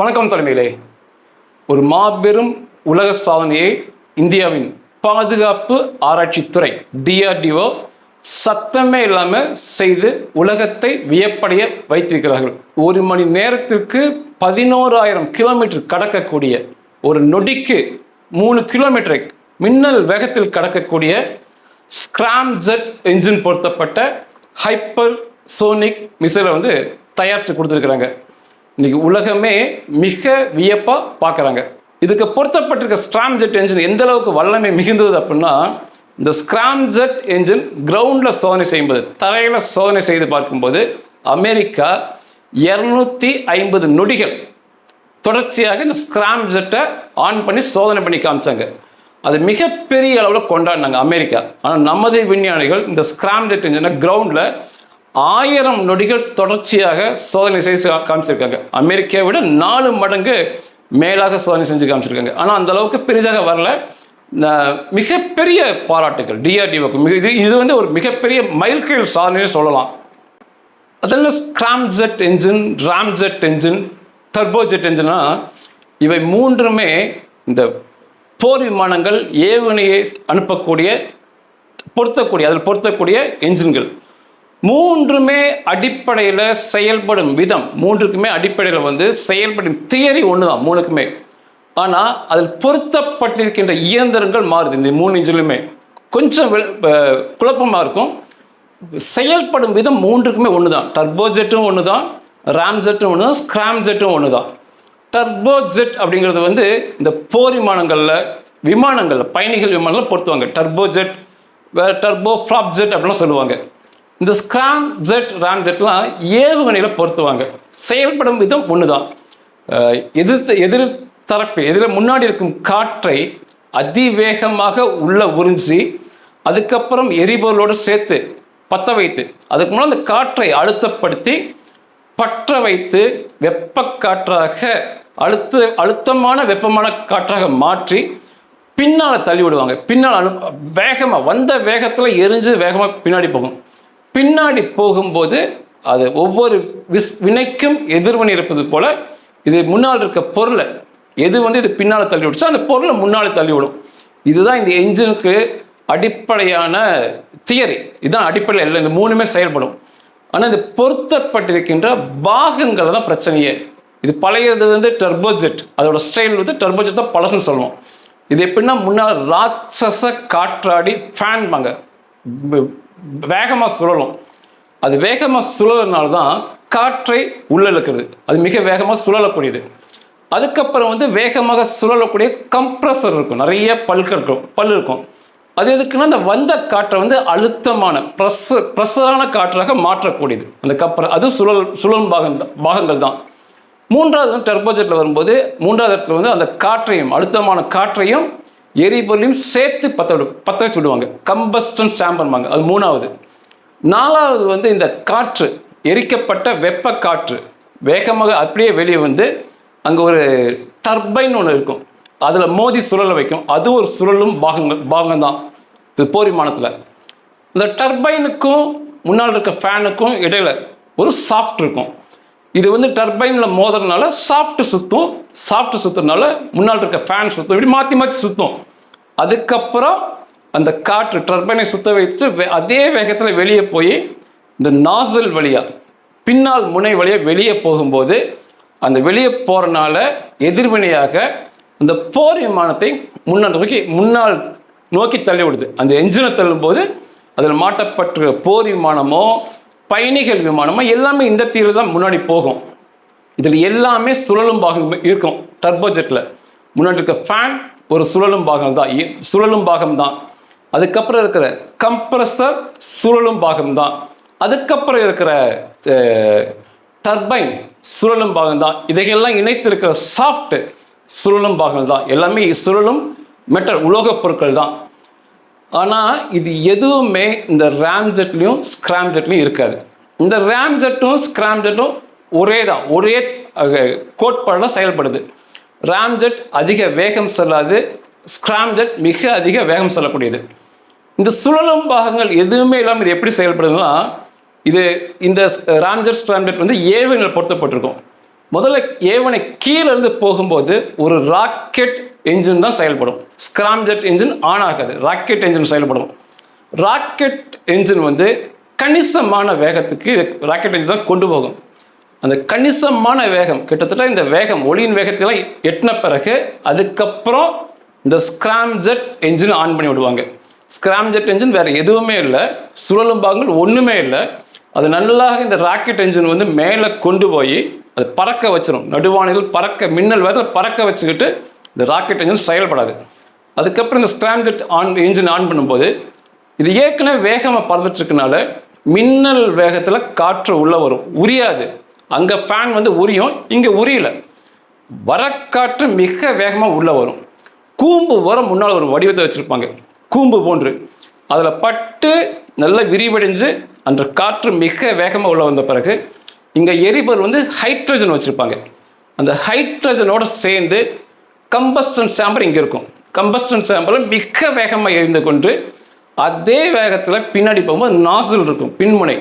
வணக்கம் தலைமையிலே. ஒரு மாபெரும் உலக சாதனையை இந்தியாவின் பாதுகாப்பு ஆராய்ச்சித்துறை டிஆர்டிஓ சத்தமே இல்லாமல் செய்து உலகத்தை வியப்படைய வைத்திருக்கிறார்கள். ஒரு மணி நேரத்திற்கு பதினோராயிரம் கிலோமீட்டர் கடக்கக்கூடிய ஒரு நொடிக்கு மூணு கிலோமீட்டரை மின்னல் வேகத்தில் கடக்கக்கூடிய ஸ்கிராம் ஜெட் என்ஜின் பொருத்தப்பட்ட ஹைப்பர் சோனிக் மிசைலை வந்து தயாரித்து கொடுத்துருக்குறாங்க. இன்னைக்கு உலகமே மிக வியப்பாக பார்க்குறாங்க இதுக்கு பொருத்தப்பட்டிருக்க ஸ்ட்ராம்ஜெட் என்ஜின் எந்த அளவுக்கு வல்லமை மிகுந்தது அப்படின்னா இந்த ஸ்கிராம்ஜெட் என்ஜின் கிரவுண்டில் சோதனை செய்யும்போது தரையில் சோதனை செய்து பார்க்கும்போது அமெரிக்கா இரநூத்தி ஐம்பது நொடிகள் தொடர்ச்சியாக இந்த ஸ்கிராம்ஜெட்டை ஆன் பண்ணி சோதனை பண்ணி காமிச்சாங்க. அது மிகப்பெரிய அளவில் கொண்டாடினாங்க அமெரிக்கா. ஆனால் நமது விஞ்ஞானிகள் இந்த ஸ்கிராம்ஜெட் ஜெட் கிரவுண்டில் ஆயிரம் நொடிகள் தொடர்ச்சியாக சோதனை செய்து காமிச்சிருக்காங்க அமெரிக்காவை விட நாலு மடங்கு மேலாக சோதனை செஞ்சு காமிச்சிருக்காங்க ஆனால் அந்த அளவுக்கு பெரிதாக வரல. மிகப்பெரிய பாராட்டுகள் டிஆர்டிஓக்கு மிக இது இது வந்து ஒரு மிகப்பெரிய மைல்கல் சாதனையே சொல்லலாம். அதெல்லாம் scramjet engine ramjet engine turbojet இவை மூன்றுமே இந்த போர் விமானங்கள் ஏவுகணையை அனுப்பக்கூடிய பொருத்தக்கூடிய அதில் பொருத்தக்கூடிய என்ஜின்கள் மூன்றுமே அடிப்படையில் செயல்படும் விதம். மூன்றுக்குமே அடிப்படையில் வந்து செயல்படும் தியரி ஒன்று தான் மூணுக்குமே. ஆனால் அதில் பொருத்தப்பட்டிருக்கின்ற இயந்திரங்கள் மாறுது இந்த மூணு இன்ஜிலுமே கொஞ்சம் குழப்பமாக இருக்கும். செயல்படும் விதம் மூன்றுக்குமே ஒன்று தான் டர்போ ஜெட்டும் ஒன்று தான் ரேம் ஜெட்டும் ஒன்று தான் ஸ்க்ராம் ஜெட்டும் ஒன்று தான் டர்போ ஜெட் அப்படிங்கிறது வந்து இந்த போர் விமானங்களில் விமானங்களில் பயணிகள் விமானங்களில் பொருத்துவாங்க. டர்போ ஜெட் டர்போ ஃப்ராப்ஜெட் அப்படிலாம் சொல்லுவாங்க. இந்த ஸ்கிராம் ஜெட் ராக்கெட்லாம் ஏவுகணையில் பொருத்துவாங்க. செயல்படும் விதம் ஒன்று தான் எதிர்த்து எதிர் தரப்பு எதிர முன்னாடி இருக்கும் காற்றை அதிவேகமாக உள்ள உறிஞ்சி அதுக்கப்புறம் எரிபொருளோடு சேர்த்து பற்ற வைத்து அதுக்கு முன்னாடி அந்த காற்றை அழுத்தப்படுத்தி பற்ற வைத்து வெப்ப காற்றாக அழுத்த அழுத்தமான வெப்பமான காற்றாக மாற்றி பின்னால் தள்ளி விடுவாங்க. பின்னால் அனு வேகமாக வந்த வேகத்தில் எரிஞ்சு வேகமாக பின்னாடி போகும். பின்னாடி போகும்போது அது ஒவ்வொரு விஸ் வினைக்கும் எதிர்வினை இருப்பது போல இது முன்னால் இருக்க பொருளை எது வந்து இது பின்னால் தள்ளி விடுச்சோ அந்த பொருளை முன்னால் தள்ளி விடும். இதுதான் இந்த என்ஜினுக்கு அடிப்படையான தியரி. இதுதான் அடிப்படையில் இல்லை இந்த மூணுமே செயல்படும். ஆனால் இது பொருத்தப்பட்டிருக்கின்ற பாகங்கள் தான் பிரச்சனையே. இது பழையது வந்து டர்போஜெட். அதோட ஸ்டைல் வந்து டர்போஜெட் தான் பழசுன்னு சொல்லுவோம். இது எப்படின்னா முன்னால் ராட்சச காற்றாடி ஃபேன் பாங்க வேகமாக சுழலும். அது வேகமாக சுழலனால தான் காற்றை உள்ள இழுக்கிறது அது மிக வேகமாக சுழலக்கூடியது. அதுக்கப்புறம் வந்து வேகமாக சுழலக்கூடிய கம்ப்ரஸர் இருக்கும். நிறைய பல்கள் இருக்கும். பல் இருக்கும். அது எதுக்குன்னா அந்த வந்த காற்றை வந்து அழுத்தமான ப்ரெஸ் ப்ரெஷரான காற்றாக மாற்றக்கூடியது. அந்த கப்பரை அது சுழல் சுழலும் பாகம் பாகங்கள் தான். மூன்றாவது வந்து டர்போஜெட்டில் வரும்போது மூன்றாவது இடத்துல வந்து அந்த காற்றையும் அழுத்தமான காற்றையும் எரிபொருளையும் சேர்த்து பற்ற விடு பற்ற வச்சு விடுவாங்க. கம்பஸ்டன் சாம்பர்பாங்க அது மூணாவது. நாலாவது வந்து இந்த காற்று எரிக்கப்பட்ட வெப்ப காற்று. வேகமாக அப்படியே வெளியே வந்து அங்கே ஒரு டர்பைன் ஒன்று இருக்கும். அதில் மோதி சுழல வைக்கும். அது ஒரு சுழலும் பாகங்கள் பாகம் தான் இது போர் விமானத்தில். இந்த டர்பைனுக்கும் முன்னால் இருக்க ஃபேனுக்கும் இடையில் ஒரு சாஃப்ட் இருக்கும். இது வந்து டர்பைனில் மோதுறதுனால சாஃப்ட் சுற்றும் சாஃப்ட் சுற்றுறதுனால முன்னால் இருக்க ஃபேன் சுற்றும் இப்படி மாற்றி மாற்றி சுற்றும் அதுக்கப்புறம் அந்த காற்று டர்பைனை சுத்த வைத்துட்டு வே- அதே வேகத்தில் வெளியே போய் இந்த நாசல் வழியாக பின்னால் முனை வழியாக வெளியே போகும்போது அந்த வெளியே போகிறனால எதிர்வினையாக அந்த போர் விமானத்தை முன்னால் நோக்கி முன்னால் நோக்கி தள்ளி விடுது. அந்த என்ஜினை தள்ளும்போது அதில் மாட்டப்பட்ட போர் விமானமோ பயணிகள் விமானமோ எல்லாமே இந்த தீர்வு தான் முன்னாடி போகும். இதில் எல்லாமே சுழலும் பாகம் இருக்கும். டர்போஜெட்டில் முன்னாடி இருக்க ஃபேன் ஒரு சுழலும் பாகம் தான். சுழலும் பாகம் தான். அதுக்கப்புறம் இருக்கிற கம்ப்ரஸர் சுழலும் பாகம் தான். அதுக்கப்புறம் இருக்கிற டர்பைன் சுழலும் பாகம் தான். இதையெல்லாம் இணைத்து இருக்கிற சாஃப்ட் சுழலும் பாகங்கள் தான். எல்லாமே சுழலும் மெட்டல் உலோகப் பொருட்கள் தான். ஆனால் இது எதுவுமே இந்த ரேம் ஜெட்லையும் இருக்காது. இந்த ரேம் ஜெட்டும் ஒரே தான். ஒரே கோட்பாடில் செயல்படுது. ராம்ஜெட் அதிக வேகம் செல்லாது. ஸ்கிராம் ஜெட் மிக அதிக வேகம் செல்லக்கூடியது. இந்த சுழலும் பாகங்கள் எதுவுமே இல்லாமல் இது எப்படி செயல்படுதுன்னா இது இந்த ராம்ஜெட் ஸ்கிராம்ஜெட் வந்து ஏவுகணையில் பொருத்தப்பட்டிருக்கும். முதல்ல ஏவனை கீழேருந்து போகும்போது ஒரு ராக்கெட் என்ஜின் தான் செயல்படும். ஸ்கிராம்ஜெட் என்ஜின் ஆன் ஆகாது. ராக்கெட் என்ஜின் செயல்படும். ராக்கெட் என்ஜின் வந்து கணிசமான வேகத்துக்கு ராக்கெட் என்ஜின் தான் கொண்டு போகும். அந்த கணிசமான வேகம் கிட்டத்தட்ட இந்த வேகம் ஒளியின் வேகத்தெல்லாம் எட்டின பிறகு அதுக்கப்புறம் இந்த ஸ்கிராம்ஜெட் என்ஜின் ஆன் பண்ணி விடுவாங்க. ஸ்கிராம்ஜெட் என்ஜின் வேற எதுவுமே இல்லை சுழலும் பாகங்கள் ஒன்றுமே இல்லை. அது நல்லாக இந்த ராக்கெட் என்ஜின் வந்து மேலே கொண்டு போய் அது பறக்க வச்சிடும் நடுவானில் பறக்க மின்னல் வேகத்தில் பறக்க வச்சுக்கிட்டு இந்த ராக்கெட் என்ஜின் செயல்படாது. அதுக்கப்புறம் இந்த ஸ்கிராம்ஜெட் ஆன் என்ஜின் ஆன் பண்ணும்போது இது ஏற்கனவே வேகமாக பறந்துட்டு இருக்கனால மின்னல் வேகத்தில் காற்று உள்ளே வரும் உரியாது. அங்கே ஃபேன் வந்து உரியும் இங்கே உரியல. வரக்காற்று மிக வேகமாக உள்ளே வரும். கூம்பு வர முன்னால் ஒரு வடிவத்தை வச்சுருப்பாங்க. கூம்பு போன்று. அதில் பட்டு நல்லா விரிவடைஞ்சு அந்த காற்று மிக வேகமாக உள்ளே வந்த பிறகு இங்கே எரிபொருள் வந்து ஹைட்ரஜன் வச்சுருப்பாங்க. அந்த ஹைட்ரஜனோடு சேர்ந்து கம்பஸ்டன் சாம்பர் இங்கே இருக்கும். கம்பஸ்டன் சாம்பரில் மிக வேகமாக எரிந்து கொண்டு அதே வேகத்தில் பின்னாடி போகும்போது நாசில் இருக்கும் பின்முனை.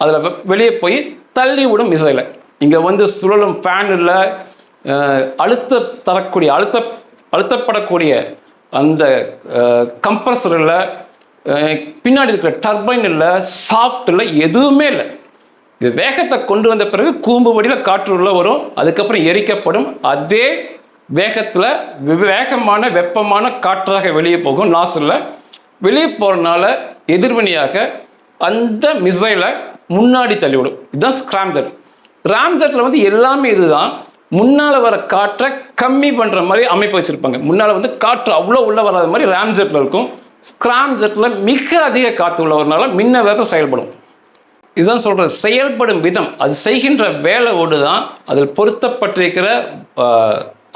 அதில் வெளியே போய் தள்ளி விடும் மிசைலை. இங்கே வந்து சுழலும் ஃபேன் இல்லை அழுத்த தரக்கூடிய அழுத்த அழுத்தப்படக்கூடிய அந்த கம்ப்ரஸர் இல்லை பின்னாடி இருக்கிற டர்பைன் இல்லை சாஃப்ட் இல்லை எதுவுமே இல்லை. இது வேகத்தை கொண்டு வந்த பிறகு கூம்பு வடியில் காற்று உள்ள வரும். அதுக்கப்புறம் எரிக்கப்படும். அதே வேகத்தில் வேகமான வெப்பமான காற்றாக வெளியே போகும் நாசில் வெளியே போகிறனால எதிர்வினையாக அந்த மிசைலை முன்னாடி தள்ளிவிடும். இதுதான் ஸ்கிராம்ஜெட் ராம்ஜெட்டில் வந்து எல்லாமே இதுதான். முன்னால் வர காற்றை கம்மி பண்ணுற மாதிரி அமைப்பு வச்சுருப்பாங்க. முன்னால் வந்து காற்று அவ்வளோ உள்ளே வராத மாதிரி ராம்ஜெட்டில் இருக்கும். ஸ்கிராம்ஜெட்டில் மிக அதிக காற்று உள்ளவரனால மின்ன வேகத்தில் செயல்படும். இதுதான் சொல்கிறது செயல்படும் விதம். அது செய்கின்ற வேலையோடு தான் அதில் பொருத்தப்பட்டிருக்கிற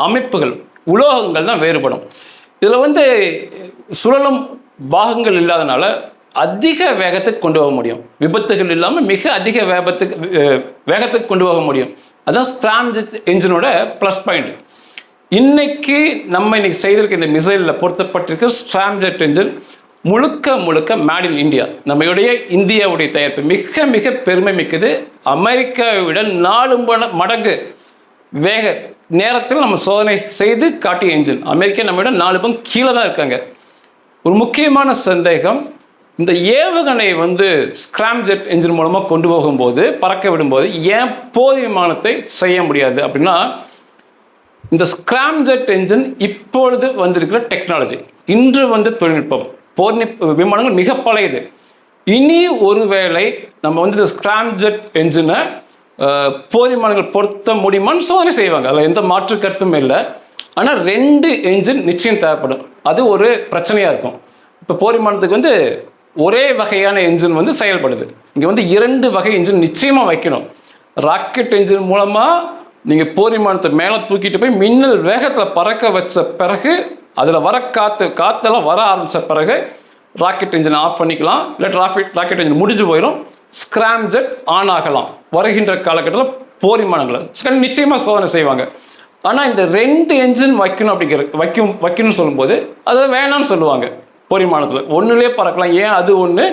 அமைப்புகள் உலோகங்கள் தான் வேறுபடும். இதில் வந்து சுழலும் பாகங்கள் இல்லாதனால அதிக வேகத்துக்கு கொண்டு போக முடியும். விபத்துகள் இல்லாமல் மிக அதிக வேகத்துக்கு வேகத்துக்கு கொண்டு போக முடியும். அதுதான் ஸ்ட்ராம்ஜெட் என்ஜினோட ப்ளஸ் பாயிண்ட் இன்னைக்கு நம்ம இன்னைக்கு செய்திருக்க இந்த மிசைலில் பொருத்தப்பட்டிருக்க ஸ்ட்ராம்ஜெட் என்ஜின் முழுக்க முழுக்க மேட் இன் இந்தியா நம்மளுடைய இந்தியாவுடைய தயாரிப்பு மிக மிக பெருமை மிக்கது. அமெரிக்காவை விட நாலு மடங்கு வேக நேரத்தில் நம்ம சோதனை செய்து காட்டிய என்ஜின் அமெரிக்கா நம்ம விட நாலு பங்கு கீழே தான் இருக்காங்க. ஒரு முக்கியமான சந்தேகம் இந்த ஏவுகணை வந்து ஸ்கிராம்ஜெட் என்ஜின் மூலமாக கொண்டு போகும்போது பறக்க விடும்போது ஏன் போர் விமானத்தை செய்ய முடியாது அப்படின்னா இந்த ஸ்கிராம்ஜெட் என்ஜின் இப்பொழுது வந்திருக்கிற டெக்னாலஜி இன்று வந்து தொழில்நுட்பம். போர் விமானங்கள் மிக பழையது. இனி ஒருவேளை நம்ம வந்து இந்த ஸ்கிராம்ஜெட் என்ஜினை போர் விமானங்கள் பொருத்த முடியுமான்னு சோதனை செய்வாங்க. அதில் எந்த மாற்று கருத்தும் இல்லை. ஆனால் ரெண்டு என்ஜின் நிச்சயம் தேவைப்படும். அது ஒரு பிரச்சனையாக இருக்கும். இப்போ போர் விமானத்துக்கு வந்து ஒரே வகையான என்ஜின் வந்து செயல்படுது. இங்கே வந்து இரண்டு வகை என்ஜின் நிச்சயமாக வைக்கணும். ராக்கெட் என்ஜின் மூலமாக நீங்கள் போர் விமானத்தை மேலே தூக்கிட்டு போய் மின்னல் வேகத்தில் பறக்க வச்ச பிறகு அதில் வர காற்று காற்றெல்லாம் வர ஆரம்பித்த பிறகு ராக்கெட் இன்ஜின் ஆஃப் பண்ணிக்கலாம். இல்லை ராக்கெட் ராக்கெட் இன்ஜின் முடிஞ்சு போயிடும் ஸ்கிராம் ஜெட் ஆன் ஆகலாம். வருகின்ற காலகட்டத்தில் போர் நிச்சயமாக சோதனை செய்வாங்க. ஆனால் இந்த ரெண்டு என்ஜின் வைக்கணும் அப்படிங்கிற வைக்கும் வைக்கணும்னு சொல்லும்போது அதை வேணாம்னு சொல்லுவாங்க. போர் ஒன்றுலேயே பறக்கலாம். ஏன் அது ஒன்று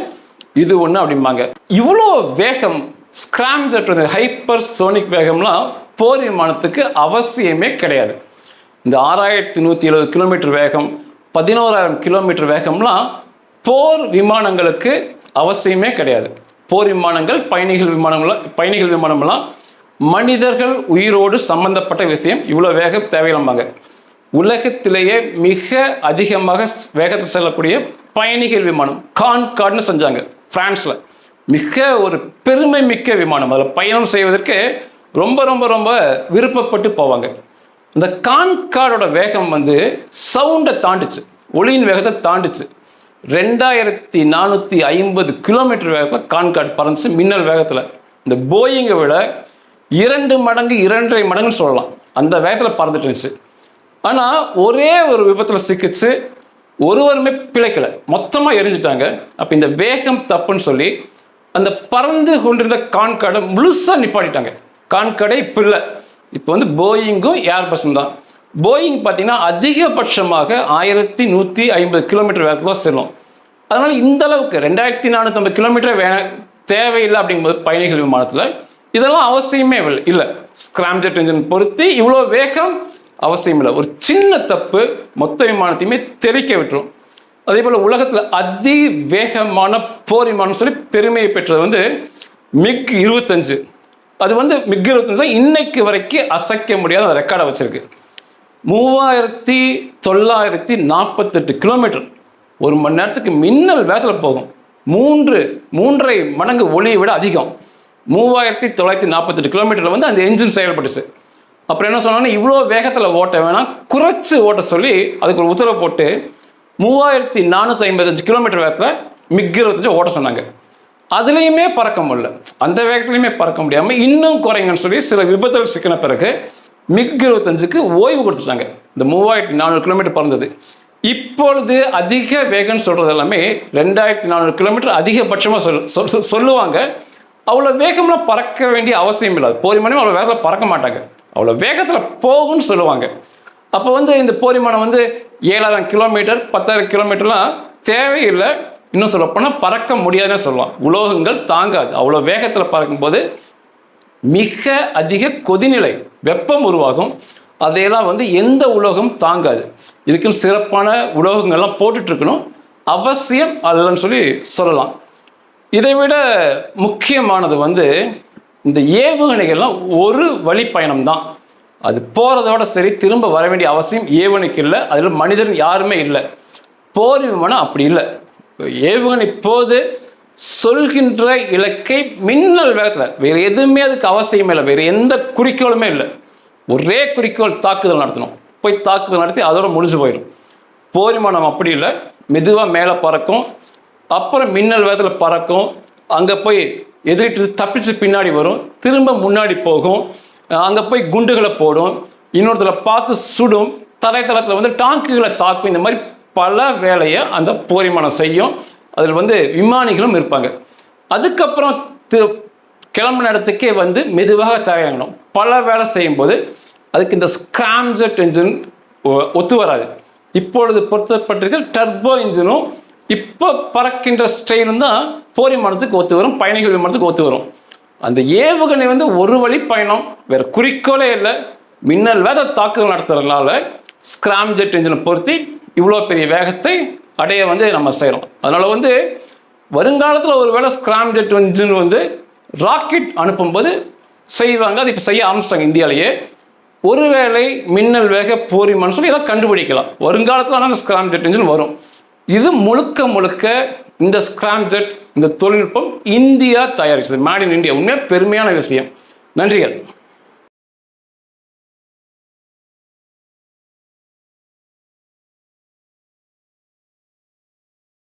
இது ஒன்று அப்படிம்பாங்க. இவ்வளோ வேகம் ஸ்கிராம்ஜெட் ஜெட் ஹைப்பர் சோனிக் வேகம்லாம் போர் விமானத்துக்கு அவசியமே கிடையாது. இந்த ஆறாயிரத்தி நூற்றி எழுபது கிலோமீட்டர் வேகம் பதினோராயிரம் கிலோமீட்டர் வேகம்லாம் போர் விமானங்களுக்கு அவசியமே கிடையாது. போர் விமானங்கள் பயணிகள் விமானங்கள் பயணிகள் விமானம்லாம் மனிதர்கள் உயிரோடு சம்பந்தப்பட்ட விஷயம். இவ்வளோ வேகம் தேவையில்லாமாங்க உலகத்திலேயே மிக அதிகமாக வேகத்தில் செல்லக்கூடிய பயணிகள் விமானம் கான்கார்ட்னு செஞ்சாங்க பிரான்ஸில். மிக ஒரு பெருமை மிக்க விமானம். அதில் பயணம் செய்வதற்கு ரொம்ப ரொம்ப ரொம்ப விருப்பப்பட்டு போவாங்க. இந்த கான்கார்டோட வேகம் வந்து சவுண்டை தாண்டுச்சு ஒளியின் வேகத்தை தாண்டுச்சு. ரெண்டாயிரத்தி நானூற்றி ஐம்பது கிலோமீட்டர் வேகத்தில் கான்கார்டு பறந்துச்சு மின்னல் வேகத்தில். இந்த போயிங்கை விட இரண்டு மடங்கு இரண்டரை மடங்குன்னு சொல்லலாம். அந்த வேகத்தில் பறந்துட்டு இருந்துச்சு. ஆனால் ஒரே ஒரு விபத்தில் சிக்கிச்சு ஒருவருமே பிழைக்கல. மொத்தமாக எரிஞ்சிட்டாங்க. அப்போ இந்த வேகம் தப்புன்னு சொல்லி அந்த பறந்து கொண்டிருந்த கான்காடை முழுசாக நிப்பாட்டிட்டாங்க. கான்காடை இப்போ இல்லை இப்போ வந்து போயிங்கும் ஏர்பஸும் தான். போயிங் பார்த்தீங்கன்னா அதிகபட்சமாக ஆயிரத்தி நூற்றி ஐம்பது கிலோமீட்டர் வேகத்தில் தான் செல்லும். அதனால் இந்த அளவுக்கு ரெண்டாயிரத்தி நானூற்றம்பது கிலோமீட்டர் வே தேவையில்லை அப்படிங்கும்போது பயணிகள் விமானத்தில். இதெல்லாம் அவசியமே இல்லை. இல்லை ஸ்கிராம்ஜெட் இன்ஜின் பொருத்தி இவ்வளோ வேகம் அவசியம் இல்லை. ஒரு சின்ன தப்பு மொத்த விமானத்தையுமே தெரிக்க விட்டுரும். அதே போல் உலகத்தில் அதி வேகமான போர் விமானம் சொல்லி பெருமையை பெற்றது வந்து மிக் இருபத்தஞ்சு. அது வந்து மிக் இருபத்தஞ்சு தான் இன்னைக்கு வரைக்கும் அசைக்க முடியாத ரெக்கார்டை வச்சிருக்கு. மூவாயிரத்தி தொள்ளாயிரத்தி நாற்பத்தெட்டு கிலோமீட்டர் ஒரு மணி நேரத்துக்கு மின்னல் வேகத்தில் போகும். மூன்று மூன்றரை மடங்கு ஒளியை விட அதிகம். மூவாயிரத்தி தொள்ளாயிரத்தி நாற்பத்தெட்டு கிலோமீட்டரில் வந்து அந்த என்ஜின் செயல்பட்டுச்சு. அப்புறம் என்ன சொன்னாங்கன்னா இவ்வளோ வேகத்தில் ஓட்ட வேணாம் குறைச்சி ஓட்ட சொல்லி அதுக்கு ஒரு உத்தரவு போட்டு மூவாயிரத்தி நானூற்றி ஐம்பத்தஞ்சு கிலோமீட்டர் வேகத்தில் மிக் இருபத்தஞ்சு ஓட்ட சொன்னாங்க. அதுலேயுமே பறக்க முடியல அந்த வேகத்துலையுமே பறக்க முடியாமல் இன்னும் குறைங்கன்னு சொல்லி சில விபத்துகள் சிக்கின பிறகு மிக் இருபத்தஞ்சுக்கு ஓய்வு கொடுத்துட்டாங்க. இந்த மூவாயிரத்தி நானூறு கிலோமீட்டர் பறந்தது. இப்பொழுது அதிக வேகம்னு சொல்கிறது எல்லாமே ரெண்டாயிரத்தி நானூறு கிலோமீட்டர் அதிகபட்சமாக சொல் சொல் சொல்லுவாங்க. அவ்வளோ வேகம்லாம் பறக்க வேண்டிய அவசியம் இல்லை. போரி மணி அவ்வளோ வேகத்தில் பறக்க மாட்டாங்க. அவ்வளோ வேகத்தில் போகும்னு சொல்லுவாங்க. அப்போ வந்து இந்த போரிமானம் வந்து ஏழாயிரம் கிலோமீட்டர் பத்தாயிரம் கிலோமீட்டர்லாம் தேவையில்லை இன்னும் சொல்லப்போனால் பறக்க முடியாதுன்னு சொல்லலாம். உலோகங்கள் தாங்காது. அவ்வளோ வேகத்தில் பறக்கும்போது மிக அதிக கொதிநிலை வெப்பம் உருவாகும். அதையெல்லாம் வந்து எந்த உலோகம் தாங்காது. இதுக்குன்னு சிறப்பான உலோகங்கள்லாம் போட்டுட்ருக்கணும் அவசியம் அல்லன்னு சொல்லி சொல்லலாம். இதை விட முக்கியமானது வந்து இந்த ஏவுகணைகள்லாம் ஒரு வழி பயணம் தான் அது போகிறதோட சரி திரும்ப வர வேண்டிய அவசியம் ஏவுகணைக்கு இல்லை அதில் மனிதன் யாருமே இல்லை. போர் விமானம் அப்படி இல்லை. ஏவுகணை போது சொல்கின்ற இலக்கை மின்னல் வேகத்தில் வேறு எதுவுமே அதுக்கு அவசியமே இல்லை வேறு எந்த குறிக்கோளுமே இல்லை. ஒரே குறிக்கோள் தாக்குதல் நடத்தணும். போய் தாக்குதல் நடத்தி அதோட முடிஞ்சு போயிடும். போர் விமானம் அப்படி இல்லை மெதுவாக மேலே பறக்கும் அப்புறம் மின்னல் வேகத்தில் பறக்கும் அங்கே போய் எதிரிட்டு தப்பிச்சு பின்னாடி வரும் திரும்ப முன்னாடி போகும் அங்கே போய் குண்டுகளை போடும் இன்னொருத்தரை பார்த்து சுடும் தரைத்தளத்தில் வந்து டாங்குகளை தாக்கும் இந்த மாதிரி பல வேலையை அந்த போரிமானம் செய்யும். அதில் வந்து விமானிகளும் இருப்பாங்க. அதுக்கப்புறம் திரு கிளம்பின இடத்துக்கே வந்து மெதுவாக தயாரிக்கணும் பல வேலை செய்யும்போது அதுக்கு இந்த ஸ்கிராம்ஜெட் இன்ஜின் ஒத்து வராது. இப்பொழுது பொருத்தப்பட்டிருக்கிற டர்போ இன்ஜினும் இப்போ பறக்கின்ற ஸ்ட்ரெயின் தான் போர் விமானத்துக்கு ஒத்து வரும் பயணிகள் விமானத்துக்கு ஒத்து வரும். அந்த ஏவுகணை வந்து ஒரு வழி பயணம் வேற குறிக்கோளே இல்லை. மின்னல் வேத தாக்குதல் நடத்துறதுனால ஸ்கிராம் ஜெட் இன்ஜினை பொருத்தி இவ்வளோ பெரிய வேகத்தை அடைய வந்து நம்ம செய்கிறோம் அதனால் வந்து வருங்காலத்தில் ஒரு வேளை ஸ்கிராம் ஜெட் இன்ஜின் வந்து ராக்கெட் அனுப்பும்போது செய்வாங்க. அது இப்போ செய்ய ஆரம்பிச்சிட்டாங்க இந்தியாவிலேயே ஒருவேளை மின்னல் வேக போரி சொல்லி ஏதோ கண்டுபிடிக்கலாம். வருங்காலத்தில் ஆனால் அந்த ஸ்கிராம் ஜெட் இன்ஜின் வரும். இது முழுக்க முழுக்க இந்த ஸ்கிராம்ஜெட் இந்த தொழில்நுட்பம் இந்தியா தயாரிச்சது. மேட் இன் இந்தியா உண்மையாக பெருமையான விஷயம். நன்றிகள்.